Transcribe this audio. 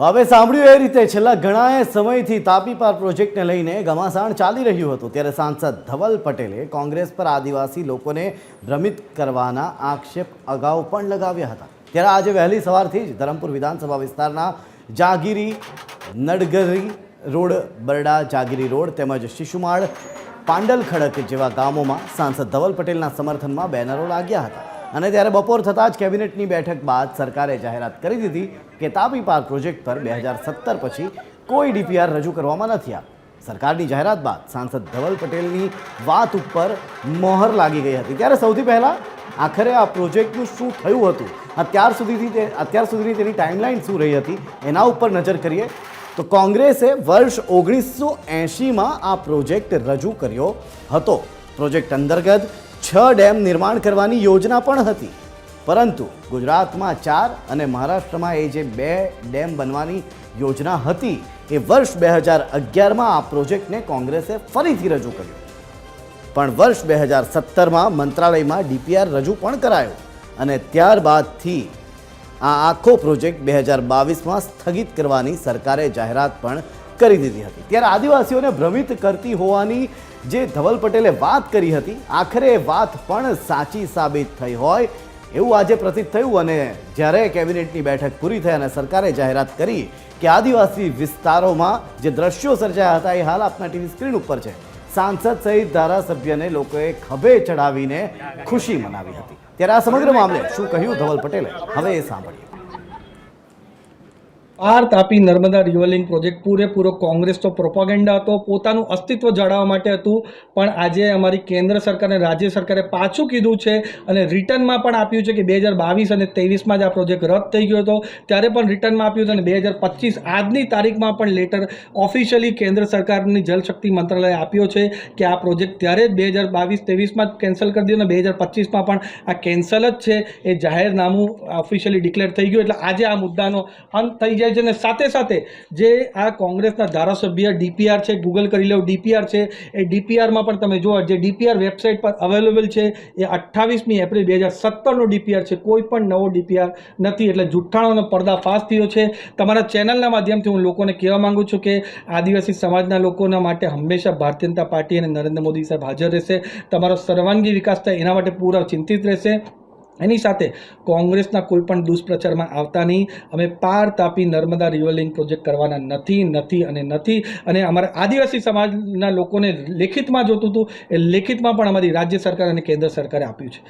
હવે સાંભળ્યું એ રીતે છેલ્લા ઘણા સમયથી તાપી પાર પ્રોજેક્ટને લઈને ઘમાસાણ ચાલી રહ્યું હતું, ત્યારે સાંસદ ધવલ પટેલે કોંગ્રેસ પર આદિવાસી લોકોને ભ્રમિત કરવાના આક્ષેપ અગાઉ પણ લગાવ્યા હતા. ત્યારે આજે વહેલી સવારથી જ ધરમપુર વિધાનસભા વિસ્તારના જાગીરી નડગરી રોડ, બરડા જાગીરી રોડ તેમજ શિશુમાળ પાંડલ ખડક જેવા ગામોમાં સાંસદ ધવલ પટેલના સમર્થનમાં બેનરો લાગ્યા હતા. અને ત્યારે બપોર થતાં જ કેબિનેટની બેઠક બાદ સરકારે જાહેરાત કરી દીધી કે તાપી પાર્ક પ્રોજેક્ટ પર બે હજાર સત્તર પછી કોઈ ડીપીઆર રજૂ કરવામાં નથી આ સરકારની જાહેરાત બાદ સાંસદ ધવલ પટેલની વાત ઉપર મોહર લાગી ગઈ હતી. ત્યારે સૌથી પહેલાં આખરે આ પ્રોજેક્ટનું શું થયું હતું? અત્યાર સુધીથી તે અત્યાર સુધીની તેની ટાઈમલાઈન શું રહી હતી? એના ઉપર નજર કરીએ. તો કોંગ્રેસે વર્ષ ઓગણીસો એંશીમાં આ પ્રોજેક્ટ રજૂ કર્યો હતો. પ્રોજેક્ટ અંતર્ગત છ ડેમ નિર્માણ કરવાની યોજના પણ હતી. પરંતુ ગુજરાતમાં ચાર અને મહારાષ્ટ્રમાં એ જે બે ડેમ બનવાની યોજના હતી, એ વર્ષ બે હજાર અગિયારમાં આ પ્રોજેક્ટને કોંગ્રેસે ફરીથી રજૂ કર્યો. પણ વર્ષ બે હજાર સત્તરમાં મંત્રાલયમાં ડીપીઆર રજૂ પણ કરાયો અને ત્યારબાદથી આ આખો પ્રોજેક્ટ બે હજાર બાવીસમાં સ્થગિત કરવાની સરકારે જાહેરાત પણ કરી દીધી હતી. ત્યારે આદિવાસીઓને ભ્રમિત કરતી હોવાની જે ધવલ પટેલે વાત કરી હતી, આખરે વાત પણ સાચી સાબિત થઈ હોય એવું આજે પ્રતીત થયું અને જ્યારે કેબિનેટની બેઠક પૂરી થઈ અને સરકારે જાહેરાત કરી કે આદિવાસી વિસ્તારોમાં જે દ્રશ્યો સર્જાયા હતા એ હાલ આપના ટીવી સ્ક્રીન ઉપર છે. સાંસદ સહિત ધારાસભ્યને લોકોએ ખભે ચડાવીને ખુશી મનાવી હતી. ત્યારે આ સમગ્ર મામલે શું કહ્યું ધવલ પટેલે? હવે એ સાંભળીએ. R Tapi Narmada river linking project. પૂરેપૂરો કોંગ્રેસ તો પ્રોપાગેન્ડા હતો, પોતાનું અસ્તિત્વ જાળવવા માટે હતું, પણ આજે અમારી કેન્દ્ર સરકાર અને રાજ્ય સરકારે પાછું કીધું છે અને રિટર્નમાં પણ આપ્યું છે કે બે હજાર બાવીસ અને ત્રેવીસમાં જ આ પ્રોજેક્ટ રદ થઈ ગયો હતો. ત્યારે પણ રિટર્નમાં આપ્યું હતું અને બે હજાર પચીસ આજની તારીખમાં પણ લેટર ઓફિશિયલી કેન્દ્ર સરકારની જલશક્તિ મંત્રાલયે આપ્યો છે કે આ પ્રોજેક્ટ ત્યારે જ બે હજાર બાવીસ ત્રેવીસમાં જ કેન્સલ કરી દીધો અને બે હજાર પચીસમાં પણ આ કેન્સલ જ છે. એ જાહેરનામું ઓફિશિયલી ડિક્લેર થઈ ગયું. એટલે આજે આ મુદ્દાનો અંત થઈ જાય છે અને સાથે સાથે જે આ કોંગ્રેસના ધારાસભ્ય ડીપીઆર છે ગૂગલ કરી લો, ડીપીઆર છે, એ ડીપીઆરમાં પણ તમે જુઓ, જે ડીપીઆર વેબસાઇટ પર અવેલેબલ છે, એ અઠ્ઠાવીસમી એપ્રિલ બે હજાર સત્તરનો ડીપીઆર છે, કોઈ પણ નવો ડીપીઆર નથી, એટલે જુઠ્ઠાણોનો પર્દાફાશ થયો છે. તમારા ચેનલના માધ્યમથી હું લોકોને કહેવા માગું છું કે આદિવાસી સમાજના લોકોના માટે હંમેશા ભારતીય જનતા પાર્ટી અને નરેન્દ્ર મોદી સાહેબ હાજર રહેશે. તમારો સર્વાંગી વિકાસ થાય એના માટે પૂરા ચિંતિત રહેશે. એની સાથે કોંગ્રેસના કોઈ પણ દુષ્પ્રચારમાં આવતા નહીં. અમે પાર તાપી નર્મદા રિવરલિંગ પ્રોજેક્ટ કરવાના નથી નથી અને નથી. અને અમારા આદિવાસી સમાજના લોકોને લેખિતમાં જોતું હતું. એ લેખિતમાં પણ અમારી રાજ્ય સરકાર અને કેન્દ્ર સરકારે આપ્યું છે.